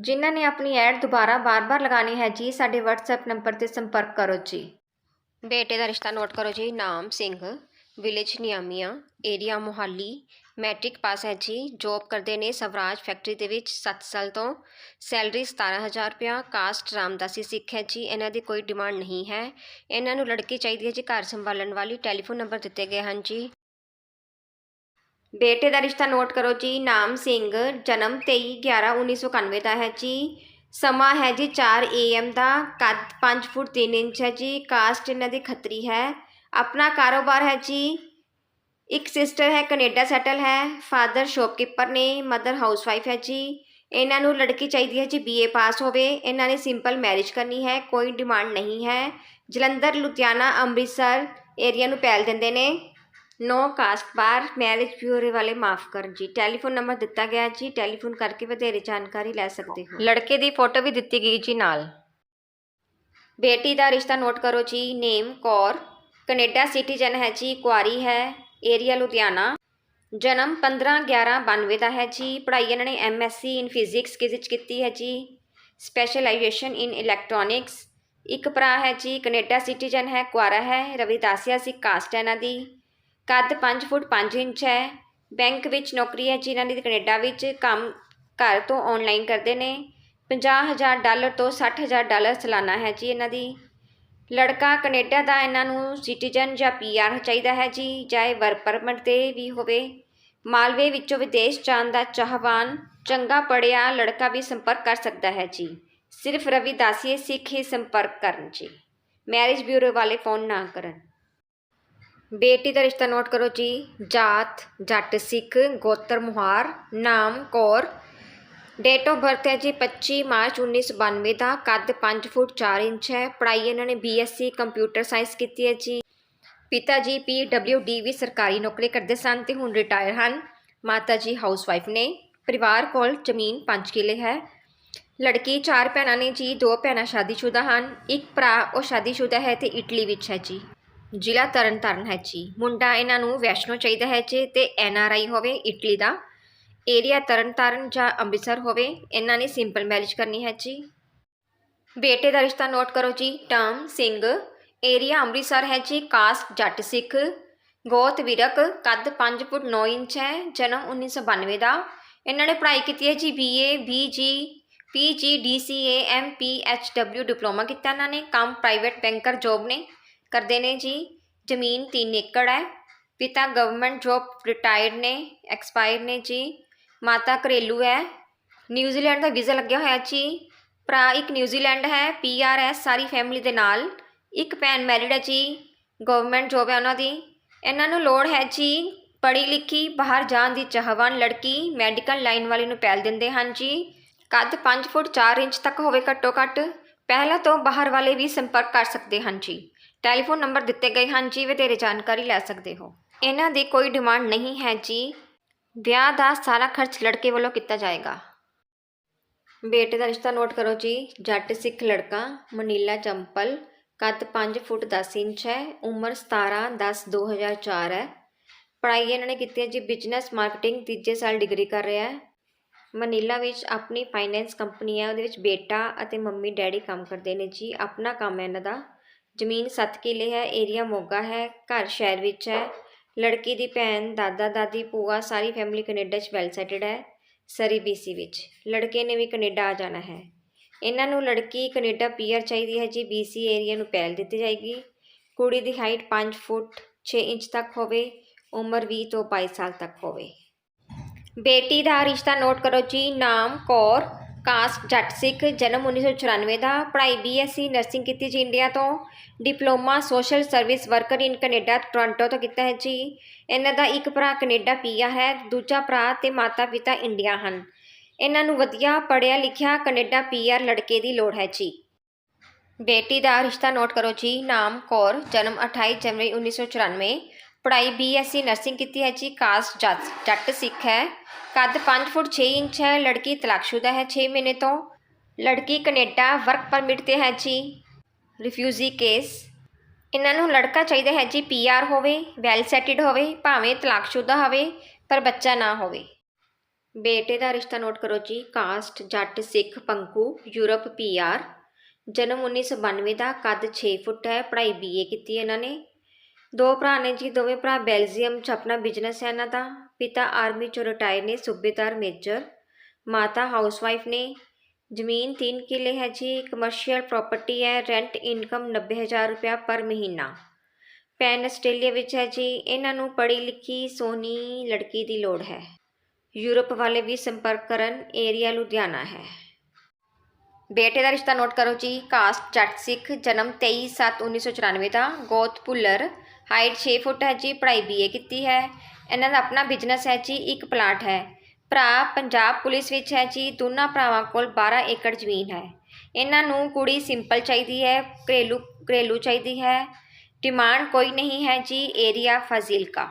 ਜਿਨ੍ਹਾਂ ਨੇ ਆਪਣੀ ਐਡ ਦੁਬਾਰਾ ਬਾਰ-ਬਾਰ ਲਗਾਣੀ ਹੈ ਜੀ, ਸਾਡੇ WhatsApp ਨੰਬਰ ਤੇ ਸੰਪਰਕ ਕਰੋ ਜੀ। ਬੇਟੇ ਦਾ ਰਿਸ਼ਤਾ ਨੋਟ ਕਰੋ ਜੀ, ਨਾਮ Singh village Niamian area Mohali matric pass ਹੈ ਜੀ। ਜੌਬ ਕਰਦੇ ਨੇ ਸਵਰਾਜ ਫੈਕਟਰੀ ਦੇ ਵਿੱਚ 7 ਸਾਲ ਤੋਂ। ਸੈਲਰੀ 17000 ਰੁਪਇਆ ਕਾਸਟ ਰਾਮਦਾਸੀ ਸਿੱਖ ਹੈ ਜੀ। ਇਹਨਾਂ ਦੀ ਕੋਈ ਡਿਮਾਂਡ ਨਹੀਂ ਹੈ। ਇਹਨਾਂ ਨੂੰ ਲੜਕੀ ਚਾਹੀਦੀ ਹੈ ਜੀ, ਘਰ ਸੰਭਾਲਣ ਵਾਲੀ। ਟੈਲੀਫੋਨ ਨੰਬਰ ਦਿੱਤੇ ਗਏ ਹਨ ਜੀ। ਬੇਟੇ ਦਾ ਰਿਸ਼ਤਾ ਨੋਟ ਕਰੋ ਜੀ, ਨਾਮ ਸਿੰਘ, ਜਨਮ 23/11/1991 ਦਾ ਹੈ ਜੀ। ਸਮਾਂ ਹੈ ਜੀ 4 AM ਦਾ, ਕੱਦ 5 ਫੁੱਟ 3 ਇੰਚ ਹੈ ਜੀ, ਕਾਸਟ ਇਹਨਾਂ ਦੀ ਖੱਤਰੀ ਹੈ। ਆਪਣਾ ਕਾਰੋਬਾਰ ਹੈ ਜੀ, ਇੱਕ ਸਿਸਟਰ ਹੈ, ਕੈਨੇਡਾ ਸੈਟਲ ਹੈ, ਫਾਦਰ ਸ਼ੌਪਕੀਪਰ ਨੇ, ਮਦਰ ਹਾਊਸਵਾਈਫ ਹੈ ਜੀ। ਇਹਨਾਂ ਨੂੰ ਲੜਕੀ ਚਾਹੀਦੀ ਹੈ ਜੀ BA ਪਾਸ ਹੋਵੇ, ਇਹਨਾਂ ਨੇ ਸਿੰਪਲ ਮੈਰਿਜ ਕਰਨੀ ਹੈ, ਕੋਈ ਡਿਮਾਂਡ ਨਹੀਂ ਹੈ। ਜਲੰਧਰ, ਲੁਧਿਆਣਾ, ਅੰਮ੍ਰਿਤਸਰ ਏਰੀਆ ਨੂੰ ਪੈਲ ਦਿੰਦੇ ਨੇ। No caste bar marriage bureau ਵਾਲੇ ਮਾਫ ਕਰਨ ਜੀ। ਟੈਲੀਫੋਨ ਨੰਬਰ ਦਿੱਤਾ ਗਿਆ ਜੀ। ਟੈਲੀਫੋਨ ਕਰਕੇ ਵਧੇਰੇ ਜਾਣਕਾਰੀ ਲੈ ਸਕਦੇ ਹੋ। ਲੜਕੇ ਦੀ ਫੋਟੋ ਵੀ ਦਿੱਤੀ ਗਈ ਜੀ ਨਾਲ। ਬੇਟੀ ਦਾ ਰਿਸ਼ਤਾ ਨੋਟ ਕਰੋ ਜੀ। ਨੇਮ, ਕੌਰ। ਕੈਨੇਡਾ ਸਿਟੀਜ਼ਨ ਹੈ ਜੀ। ਕੁਆਰੀ ਹੈ। ਏਰੀਆ ਲੁਧਿਆਣਾ। ਜਨਮ 15/11/92 ਦਾ ਹੈ ਜੀ। ਪੜ੍ਹਾਈ ਇਹਨਾਂ ਨੇ ਐਮਐਸਸੀ ਇਨ ਫਿਜ਼ਿਕਸ ਵਿੱਚ ਕੀਤੀ ਹੈ ਜੀ? ਸਪੈਸ਼ਲਾਈਜੇਸ਼ਨ ਇਨ ਇਲੈਕਟ੍ਰੋਨਿਕਸ ਇੱਕ ਭਰਾ ਹੈ ਜੀ। ਕੈਨੇਡਾ ਸਿਟੀਜ਼ਨ ਹੈ। ਕੁਆਰਾ ਹੈ। ਰਵਿਦਾਸੀਆ ਸੀ। ਕਾਸਟ ਹੈ ਇਹਨਾਂ ਦੀ। ਕੱਦ 5 ਫੁੱਟ 5 ਇੰਚ ਹੈ। ਬੈਂਕ ਵਿੱਚ ਨੌਕਰੀ ਹੈ ਜਿਨ੍ਹਾਂ ਦੀ ਕੈਨੇਡਾ ਵਿੱਚ ਕੰਮ ਘਰ ਤੋਂ ਆਨਲਾਈਨ ਕਰਦੇ ਨੇ। 50000 ਡਾਲਰ ਤੋਂ 60000 ਡਾਲਰ ਸਾਲਾਨਾ ਹੈ ਜੀ ਇਹਨਾਂ ਦੀ। ਲੜਕਾ ਕੈਨੇਡਾ ਦਾ ਇਹਨਾਂ ਨੂੰ ਸਿਟੀਜ਼ਨ ਜਾਂ ਪੀਆਰ ਚਾਹੀਦਾ ਹੈ ਜੀ, ਚਾਹੇ ਵਰਕ ਪਰਮਿਟ ਤੇ ਵੀ ਹੋਵੇ। ਮਾਲਵੇ ਵਿੱਚੋਂ ਵਿਦੇਸ਼ ਜਾਣ ਦਾ ਚਾਹਵਾਨ ਚੰਗਾ ਪੜਿਆ ਲੜਕਾ ਵੀ ਸੰਪਰਕ ਕਰ ਸਕਦਾ ਹੈ ਜੀ। ਸਿਰਫ ਰਵਿਦਾਸੀਏ ਸਿੱਖ ਹੀ ਸੰਪਰਕ ਕਰਨ ਜੀ। ਮੈਰਿਜ ਬਿਊਰੋ ਵਾਲੇ ਫੋਨ ਨਾ ਕਰਨ। ਬੇਟੀ ਦਾ ਰਿਸ਼ਤਾ ਨੋਟ ਕਰੋ ਜੀ। ਜਾਤ, ਜੱਟ, ਸਿੱਖ, ਗੋਤਰ, ਮੁਹਾਰ, ਨਾਮ, ਕੌਰ। ਡੇਟ ਆਫ ਬਰਥ ਹੈ ਜੀ 25 ਮਾਰਚ 1992 ਦਾ। ਕੱਦ 5 ਫੁੱਟ 4 ਇੰਚ ਹੈ। ਪੜ੍ਹਾਈ ਇਹਨਾਂ ਨੇ ਬੀਐਸਸੀ ਕੰਪਿਊਟਰ ਸਾਇੰਸ ਕੀਤੀ ਹੈ ਜੀ। ਪਿਤਾ ਜੀ ਪੀਡਬਲਯੂਡੀ ਵੀ ਸਰਕਾਰੀ ਨੌਕਰੀ ਕਰਦੇ ਸਨ ਤੇ ਹੁਣ ਰਿਟਾਇਰ ਹਨ। ਮਾਤਾ ਜੀ ਹਾਊਸਵਾਈਫ ਨੇ। ਪਰਿਵਾਰ ਕੋਲ ਜ਼ਮੀਨ 5 ਕਿੱਲੇ ਹੈ। ਲੜਕੀ ਚਾਰ ਭੈਣਾਂ ਨੇ ਜੀ। ਦੋ ਭੈਣਾਂ ਸ਼ਾਦੀशुदा ਹਨ। ਇੱਕ ਭਰਾ ਉਹ ਸ਼ਾਦੀशुदा ਹੈ ਤੇ ਇਟਲੀ ਵਿੱਚ ਹੈ ਜੀ। ਜ਼ਿਲ੍ਹਾ ਤਰਨਤਾਰਨ ਹੈ ਜੀ। ਮੁੰਡਾ ਇਹਨਾਂ ਨੂੰ ਵੈਸ਼ਨੋ ਚਾਹੀਦਾ ਹੈ ਜੀ ਤੇ ਆਈ ਹੋਵੇ, ਇਟਲੀ ਦਾ। ਏਰੀਆ ਤਰਨਤਾਰਨ ਜਾਂ ਅੰਮ੍ਰਿਤਸਰ ਹੋਵੇ, ਇਹਨਾਂ ਨੇ ਸਿੰਪਲ ਮੈਰਿਜ ਕਰਨੀ ਹੈ ਜੀ। ਬੇਟੇ ਦਾ ਰਿਸ਼ਤਾ ਨੋਟ ਕਰੋ ਜੀ। ਟਰਮ ਸਿੰਘ। ਏਰੀਆ ਅੰਮ੍ਰਿਤਸਰ ਹੈ ਜੀ। ਕਾਸਟ, ਜੱਟ ਸਿੱਖ। ਗੋਤ, ਵਿਰਕ। ਕੱਦ 5 ਫੁੱਟ 9 ਇੰਚ ਹੈ। ਜਨਮ 1992 ਦਾ। ਇਹਨਾਂ ਨੇ ਪੜ੍ਹਾਈ ਕੀਤੀ ਹੈ ਜੀ। BA BG PG DCA MPHW diploma ਕੀਤਾ ਇਹਨਾਂ ਨੇ। ਕੰਮ ਪ੍ਰਾਈਵੇਟ ਬੈਂਕਰ ਜੋਬ ਨੇ। ਕਰਦੇ ਨੇ ਜੀ। ਜ਼ਮੀਨ 3 ਏਕੜ ਹੈ। ਪਿਤਾ ਗਵਰਨਮੈਂਟ ਜੋਬ ਰਿਟਾਇਰਡ ਨੇ ਐਕਸਪਾਇਰ ਨੇ ਜੀ। ਮਾਤਾ ਘਰੇਲੂ ਹੈ। ਨਿਊਜ਼ੀਲੈਂਡ ਦਾ ਵੀਜ਼ਾ ਲੱਗਿਆ ਹੋਇਆ ਜੀ। ਭਰਾ ਇੱਕ ਨਿਊਜ਼ੀਲੈਂਡ ਹੈ ਪੀਆਰ ਹੈ ਸਾਰੀ ਫੈਮਿਲੀ ਦੇ ਨਾਲ। ਇੱਕ ਭੈਣ ਮੈਰਿਡ ਹੈ ਜੀ। ਗਵਰਨਮੈਂਟ ਜੋਬ ਹੈ ਉਹਨਾਂ ਦੀ। ਇਹਨਾਂ ਨੂੰ ਲੋੜ ਹੈ ਜੀ, ਪੜ੍ਹੀ ਲਿਖੀ, ਬਾਹਰ ਜਾਣ ਦੀ ਚਾਹਵਾਨ ਲੜਕੀ ਮੈਡੀਕਲ ਲਾਈਨ ਵਾਲੀ ਨੂੰ ਪਹਿਲ ਦਿੰਦੇ ਹਨ ਜੀ। ਕੱਦ 5 ਫੁੱਟ 4 ਇੰਚ ਤੱਕ ਹੋਵੇ ਘੱਟੋ ਘੱਟ। ਪਹਿਲਾਂ ਤੋਂ ਬਾਹਰ ਵਾਲੇ ਵੀ ਸੰਪਰਕ ਕਰ ਸਕਦੇ ਹਨ ਜੀ। ਟੈਲੀਫੋਨ ਨੰਬਰ ਦਿੱਤੇ ਗਏ ਹਨ ਜੀ ਵਧੇਰੇ ਜਾਣਕਾਰੀ ਲੈ ਸਕਦੇ ਹੋ। ਇਹਨਾਂ ਦੀ ਕੋਈ ਡਿਮਾਂਡ ਨਹੀਂ ਹੈ ਜੀ। ਵਿਆਹ ਦਾ ਸਾਰਾ ਖਰਚ ਲੜਕੇ ਵੱਲੋਂ ਕੀਤਾ ਜਾਏਗਾ। ਬੇਟੇ ਦਾ ਰਿਸ਼ਤਾ ਨੋਟ ਕਰੋ ਜੀ। ਜੱਟ, ਸਿੱਖ ਲੜਕਾ, ਮਨੀਲਾ ਚੰਪਲ, ਕੱਦ 5 ਫੁੱਟ 10 ਇੰਚ ਹੈ, ਉਮਰ 17 10 2004 ਹੈ। ਪੜ੍ਹਾਈ ਇਹਨਾਂ ਨੇ ਕੀਤੀ ਹੈ ਜੀ ਬਿਜ਼ਨਸ ਮਾਰਕੀਟਿੰਗ ਤੀਜੇ ਸਾਲ ਡਿਗਰੀ ਕਰ ਰਿਹਾ ਹੈ। ਮਨੀਲਾ ਵਿੱਚ ਆਪਣੀ ਫਾਈਨੈਂਸ ਕੰਪਨੀ ਹੈ, ਉਹਦੇ ਵਿੱਚ ਬੇਟਾ ਅਤੇ ਮੰਮੀ ਡੈਡੀ ਕੰਮ ਕਰਦੇ ਨੇ ਜੀ। ਆਪਣਾ ਕੰਮ ਹੈ ਇਹਨਾਂ ਦਾ। ਜ਼ਮੀਨ 7 ਕਿੱਲੇ ਹੈ ਏਰੀਆ ਮੋਗਾ ਹੈ, ਘਰ ਸ਼ਹਿਰ ਵਿੱਚ ਹੈ। ਲੜਕੀ ਦੀ ਭੈਣ, ਦਾਦਾ, ਦਾਦੀ, ਭੂਆ ਸਾਰੀ ਫੈਮਿਲੀ ਕੈਨੇਡਾ 'ਚ ਵੈਲ ਸੈਟਲਡ ਹੈ, ਸਰੀ ਬੀਸੀ ਵਿੱਚ। ਲੜਕੇ ਨੇ ਵੀ ਕੈਨੇਡਾ ਆ ਜਾਣਾ ਹੈ। ਇਹਨਾਂ ਨੂੰ ਲੜਕੀ ਕੈਨੇਡਾ ਪੀਆਰ ਚਾਹੀਦੀ ਹੈ ਜੀ। ਬੀਸੀ ਏਰੀਆ ਨੂੰ ਪਹਿਲ ਦਿੱਤੀ ਜਾਏਗੀ। ਕੁੜੀ ਦੀ ਹਾਈਟ 5 ਫੁੱਟ 6 ਇੰਚ ਤੱਕ ਹੋਵੇ, ਉਮਰ 20 ਤੋਂ 22 ਸਾਲ ਤੱਕ ਹੋਵੇ। ਬੇਟੀ ਦਾ ਰਿਸ਼ਤਾ ਨੋਟ ਕਰੋ ਜੀ, ਨਾਮ ਕੌਰ, ਕਾਸਟ ਜੱਟ ਸਿੱਖ, ਜਨਮ 1994 ਦਾ, ਪੜ੍ਹਾਈ ਬੀਐਸਸੀ ਨਰਸਿੰਗ ਕੀਤੀ ਜੀ ਇੰਡੀਆ ਤੋਂ, diploma social service worker in Canada Toronto ਤੋਂ ਕੀਤਾ ਹੈ ਜੀ। ਇਹਨਾਂ ਦਾ ਇੱਕ ਭਰਾ ਕੈਨੇਡਾ ਪੀਆ ਹੈ, ਦੂਜਾ ਭਰਾ ਤੇ ਮਾਤਾ ਪਿਤਾ ਇੰਡੀਆ ਹਨ। ਇਹਨਾਂ ਨੂੰ ਵਧੀਆ ਪੜ੍ਹਿਆ ਲਿਖਿਆ ਕੈਨੇਡਾ ਪੀਆਰ ਲੜਕੇ ਦੀ ਲੋੜ ਹੈ ਜੀ। ਬੇਟੀ ਦਾ ਰਿਸ਼ਤਾ ਨੋਟ ਕਰੋ ਜੀ, ਨਾਮ ਕੌਰ, ਜਨਮ 28 ਜਨਵਰੀ 1994 ਪੜ੍ਹਾਈ ਬੀਐਸਸੀ ਨਰਸਿੰਗ ਕੀਤੀ ਹੈ ਜੀ, ਕਾਸਟ ਜੱਟ ਜੱਟ ਸਿੱਖ ਹੈ। ਕੱਦ 5 ਫੁੱਟ 6 ਇੰਚ ਹੈ, ਲੜਕੀ ਤਲਾਕਸ਼ੁਦਾ ਹੈ 6 ਮਹੀਨੇ ਤੋਂ। ਲੜਕੀ ਕੈਨੇਡਾ ਵਰਕ ਪਰਮਿਟ ਤੇ ਹੈ ਜੀ। Refugee case. ਇਹਨਾਂ ਨੂੰ ਲੜਕਾ ਚਾਹੀਦਾ ਹੈ ਜੀ ਪੀਆਰ ਹੋਵੇ, ਵੈਲ ਸੈਟਡ ਹੋਵੇ, ਭਾਵੇਂ ਤਲਾਕਸ਼ੁਦਾ ਹੋਵੇ, ਪਰ ਬੱਚਾ ਨਾ ਹੋਵੇ। ਬੇਟੇ ਦਾ ਰਿਸ਼ਤਾ ਨੋਟ ਕਰੋ ਜੀ, ਕਾਸਟ ਜੱਟ ਸਿੱਖ ਪੰਕੂ, ਯੂਰਪ ਪੀਆਰ ਜਨਮ 1992 ਦਾ, ਕੱਦ 6 ਫੁੱਟ ਹੈ, ਪੜ੍ਹਾਈ ਬੀਏ ਕੀਤੀ ਇਹਨਾਂ ਨੇ। ਦੋ ਭਰਾ ਨੇ ਜੀ, ਦੋਵੇਂ ਭਰਾ ਬੈਲਜੀਅਮ 'ਚ ਆਪਣਾ ਬਿਜ਼ਨਸ ਹੈ ਇਹਨਾਂ ਦਾ। ਪਿਤਾ ਆਰਮੀ 'ਚੋਂ ਰਿਟਾਇਰ ਨੇ ਸੂਬੇਦਾਰ ਮੇਜਰ, ਮਾਤਾ ਹਾਊਸਵਾਈਫ ਨੇ। ਜ਼ਮੀਨ 3 ਕਿੱਲੇ ਹੈ ਜੀ ਕਮਰਸ਼ੀਅਲ ਪ੍ਰਾਪਰਟੀ ਹੈ ਰੈਂਟ ਇਨਕਮ 90000 ਰੁਪਇਆ ਪਰ ਮਹੀਨਾ। ਪੈਨ ਆਸਟ੍ਰੇਲੀਆ ਵਿੱਚ ਹੈ ਜੀ, ਇਹਨਾਂ ਨੂੰ ਪੜ੍ਹੀ ਲਿਖੀ ਸੋਹਣੀ ਲੜਕੀ ਦੀ ਲੋੜ ਹੈ। ਯੂਰਪ ਵਾਲੇ ਵੀ ਸੰਪਰਕ ਕਰਨ ਏਰੀਆ ਲੁਧਿਆਣਾ ਹੈ। ਬੇਟੇ ਦਾ ਰਿਸ਼ਤਾ ਨੋਟ ਕਰੋ ਜੀ। ਕਾਸਟ ਜੱਟ ਸਿੱਖ, ਜਨਮ 23/7/1994 ਦਾ। ਗੋਤ ਭੁੱਲਰ, ਹਾਈਟ 6 ਫੁੱਟ ਹੈ ਜੀ, ਪੜ੍ਹਾਈ ਬੀਏ ਕੀਤੀ ਹੈ। ਇਹਨਾਂ ਦਾ ਆਪਣਾ ਬਿਜ਼ਨਸ ਹੈ ਜੀ, ਇੱਕ ਪਲਾਟ ਹੈ। ਭਰਾ ਪੰਜਾਬ ਪੁਲਿਸ ਵਿੱਚ ਹੈ ਜੀ, ਦੋਨਾਂ ਭਰਾਵਾਂ ਕੋਲ 12 ਏਕੜ ਜ਼ਮੀਨ ਹੈ। ਇਹਨਾਂ ਨੂੰ ਕੁੜੀ ਸਿੰਪਲ ਚਾਹੀਦੀ ਹੈ, ਘਰੇਲੂ ਘਰੇਲੂ ਚਾਹੀਦੀ ਹੈ। ਡਿਮਾਂਡ ਕੋਈ ਨਹੀਂ ਹੈ ਜੀ, ਏਰੀਆ ਫਾਜ਼ਿਲਕਾ।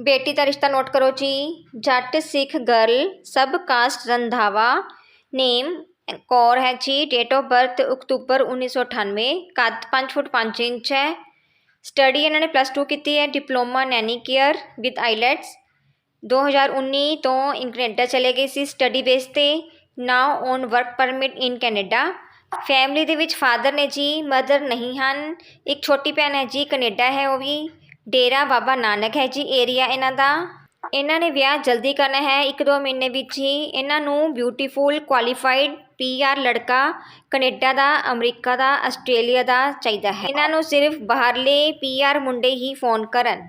ਬੇਟੀ ਦਾ ਰਿਸ਼ਤਾ ਨੋਟ ਕਰੋ ਜੀ। Jatt Sikh girl sub caste Randhawa. Name Kaur ਹੈ ਜੀ ਡੇਟ ਆਫ ਬਰਥ ਅਕਤੂਬਰ 1998 ਕੱਦ 5 ਫੁੱਟ 5 ਇੰਚ ਹੈ। ਸਟੱਡੀ ਇਹਨਾਂ ਨੇ ਪਲੱਸ 2 ਕੀਤੀ ਹੈ diploma nanny care with IELTS 2019 ਤੋਂ ਇਨ ਕੈਨੇਡਾ ਚਲੇ ਗਏ ਸੀ ਸਟੱਡੀ ਬੇਸ ਤੇ now on work permit in Canada. Family ਦੇ ਵਿੱਚ ਫਾਦਰ ਨੇ ਜੀ ਮਦਰ ਨਹੀਂ ਹਨ। ਇੱਕ ਛੋਟੀ ਭੈਣ ਹੈ ਜੀ, ਕੈਨੇਡਾ ਹੈ ਉਹ ਵੀ। ਡੇਰਾ ਬਾਬਾ ਨਾਨਕ ਹੈ ਜੀ ਏਰੀਆ ਇਹਨਾਂ ਦਾ। ਇਹਨਾਂ ਨੇ ਵਿਆਹ ਜਲਦੀ ਕਰਨਾ ਹੈ, ਇੱਕ ਦੋ ਮਹੀਨੇ ਵਿੱਚ ਹੀ ਇਹਨਾਂ ਨੂੰ ਬਿਊਟੀਫੁਲ ਕੁਆਲੀਫਾਈਡ ਪੀਆਰ ਲੜਕਾ ਕੈਨੇਡਾ ਦਾ, ਅਮਰੀਕਾ ਦਾ, ਆਸਟ੍ਰੇਲੀਆ ਦਾ ਚਾਹੀਦਾ ਹੈ। ਇਹਨਾਂ ਨੂੰ ਸਿਰਫ ਬਾਹਰਲੇ ਪੀਆਰ ਮੁੰਡੇ ਹੀ ਫੋਨ ਕਰਨ।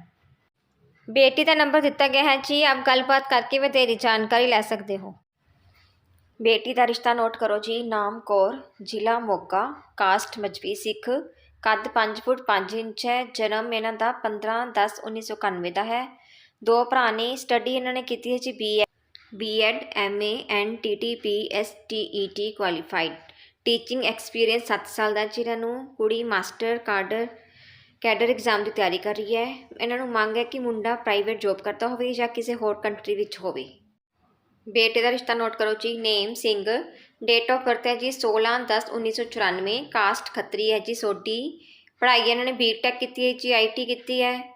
ਬੇਟੀ ਦਾ ਨੰਬਰ ਦਿੱਤਾ ਗਿਆ ਹੈ ਜੀ, ਆਪ ਗੱਲਬਾਤ ਕਰਕੇ ਵਧੇਰੀ ਜਾਣਕਾਰੀ ਲੈ ਸਕਦੇ ਹੋ। ਬੇਟੀ ਦਾ ਰਿਸ਼ਤਾ ਨੋਟ ਕਰੋ ਜੀ, ਨਾਮ ਕੌਰ, ਜ਼ਿਲ੍ਹਾ ਮੋਗਾ, ਕਾਸਟ ਮਜਬੀ ਸਿੱਖ, ਕੱਦ 5 ਫੁੱਟ 5 ਇੰਚ ਹੈ, ਜਨਮ ਇਹਨਾਂ ਦਾ 15 10 1991 ਦਾ ਹੈ। ਦੋ ਭਰਾ ਨੇ, ਸਟੱਡੀ ਇਹਨਾਂ ਨੇ ਕੀਤੀ ਹੈ ਜੀ, B BEd MA and TTP STET qualified teaching experience 7 ਸਾਲ ਦਾ ਜੀ ਨੂੰ ਕੁੜੀ ਮਾਸਟਰ ਕਾਡਰ ਕੈਡਰ ਐਗਜ਼ਾਮ ਦੀ ਤਿਆਰੀ ਕਰ ਰਹੀ ਹੈ। ਇਹਨਾਂ ਨੂੰ ਮੰਗ ਹੈ ਕਿ ਮੁੰਡਾ ਪ੍ਰਾਈਵੇਟ ਜੌਬ ਕਰਦਾ ਹੋਵੇ ਜਾਂ ਕਿਸੇ ਹੋਰ ਕੰਟਰੀ ਵਿੱਚ ਹੋਵੇ। ਬੇਟੇ ਦਾ ਰਿਸ਼ਤਾ ਨੋਟ ਕਰੋ ਜੀ name Singh date of birth ਹੈ ਜੀ 16 10 1994 ਕਾਸਟ ਖੱਤਰੀ ਹੈ ਜੀ, ਸੋਢੀ। ਪੜ੍ਹਾਈ ਇਹਨਾਂ ਨੇ ਬੀਟੈਕ ਕੀਤੀ ਹੈ ਜੀ ਆਈਟੀ ਕੀਤੀ ਹੈ।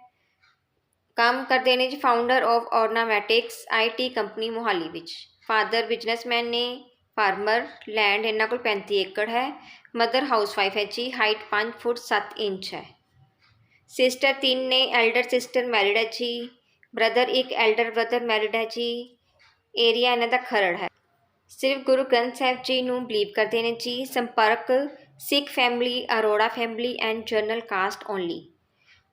ਕੰਮ ਕਰਦੇ ਨੇ ਜੀ founder of Ornamatics IT company Mohali ਵਿੱਚ। ਫਾਦਰ ਬਿਜ਼ਨਸਮੈਨ ਨੇ ਫਾਰਮਰ ਲੈਂਡ ਇਹਨਾਂ ਕੋਲ 35 ਏਕੜ ਹੈ। ਮਦਰ ਹਾਊਸਵਾਈਫ ਹੈ ਜੀ ਹਾਈਟ 5 ਫੁੱਟ 7 ਇੰਚ ਹੈ। ਸਿਸਟਰ ਤਿੰਨ ਨੇ ਐਲਡਰ ਸਿਸਟਰ ਮੈਰਿਡ ਹੈ ਜੀ। ਬ੍ਰਦਰ ਇੱਕ ਐਲਡਰ ਬ੍ਰਦਰ ਮੈਰਿਡ ਹੈ ਜੀ। ਏਰੀਆ ਇਹਨਾਂ ਦਾ ਖਰੜ ਹੈ। ਸਿਰਫ ਗੁਰੂ ਗ੍ਰੰਥ ਸਾਹਿਬ ਜੀ ਨੂੰ ਬਲੀਵ ਕਰਦੇ ਨੇ ਜੀ। ਸੰਪਰਕ, Sikh family Arora family and general caste only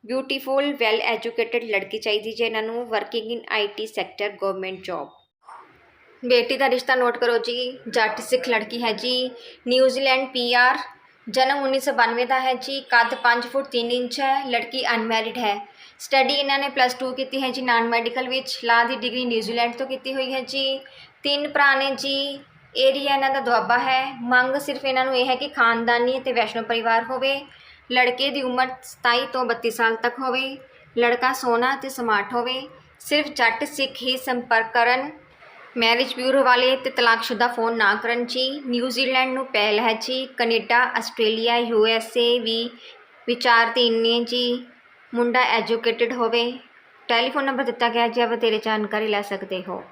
beautiful well educated ਲੜਕੀ ਚਾਹੀਦੀ ਜੇ ਇਹਨਾਂ ਨੂੰ working in IT sector government job ਬੇਟੀ ਦਾ ਰਿਸ਼ਤਾ ਨੋਟ ਕਰੋ ਜੀ, ਜੱਟ ਸਿੱਖ ਲੜਕੀ ਹੈ ਜੀ। ਨਿਊਜ਼ੀਲੈਂਡ ਪੀਆਰ ਜਨਮ 1992 ਦਾ ਹੈ ਜੀ। ਕੱਦ 5 ਫੁੱਟ 3 ਇੰਚ ਹੈ, ਲੜਕੀ ਅਨਮੈਰਿਡ ਹੈ। ਸਟੱਡੀ ਇਹਨਾਂ ਨੇ ਪਲੱਸ 2 ਕੀਤੀ ਹੈ ਜੀ ਨਾਨ ਮੈਡੀਕਲ ਵਿੱਚ। ਲਾ ਦੀ ਡਿਗਰੀ ਨਿਊਜ਼ੀਲੈਂਡ ਤੋਂ ਕੀਤੀ ਹੋਈ ਹੈ ਜੀ। ਤਿੰਨ ਭਰਾ ਨੇ ਜੀ ਏਰੀਆ ਇਹਨਾਂ ਦਾ ਦੁਆਬਾ ਹੈ। ਮੰਗ ਸਿਰਫ ਇਹਨਾਂ ਨੂੰ ਇਹ ਹੈ ਕਿ ਖਾਨਦਾਨੀ ਅਤੇ ਵੈਸ਼ਨੋ ਪਰਿਵਾਰ ਹੋਵੇ। ਲੜਕੇ ਦੀ ਉਮਰ 27 ਤੋਂ 32 ਸਾਲ ਤੱਕ ਹੋਵੇ, ਲੜਕਾ ਸੋਹਣਾ ਅਤੇ ਸਮਾਰਟ ਹੋਵੇ, ਸਿਰਫ ਜੱਟ ਸਿੱਖ ਹੀ ਸੰਪਰਕ ਕਰਨ। ਮੈਰਿਜ ਬਿਊਰੋ ਵਾਲੇ ਤੇ ਤਲਾਕਸ਼ੁਦਾ ਫੋਨ ਨਾ ਕਰਨ ਜੀ। ਨਿਊਜ਼ੀਲੈਂਡ ਨੂੰ ਪਹਿਲ ਹੈ ਜੀ। Canada, Australia, U S A ਵੀ ਵਿਚਾਰ ਤੇ ਜੀ। ਮੁੰਡਾ ਐਜੂਕੇਟਿਡ ਹੋਵੇ। ਟੈਲੀਫੋਨ ਨੰਬਰ ਦਿੱਤਾ ਗਿਆ ਜੀ ਆ ਵਧੇਰੇ ਜਾਣਕਾਰੀ ਲੈ ਸਕਦੇ ਹੋ।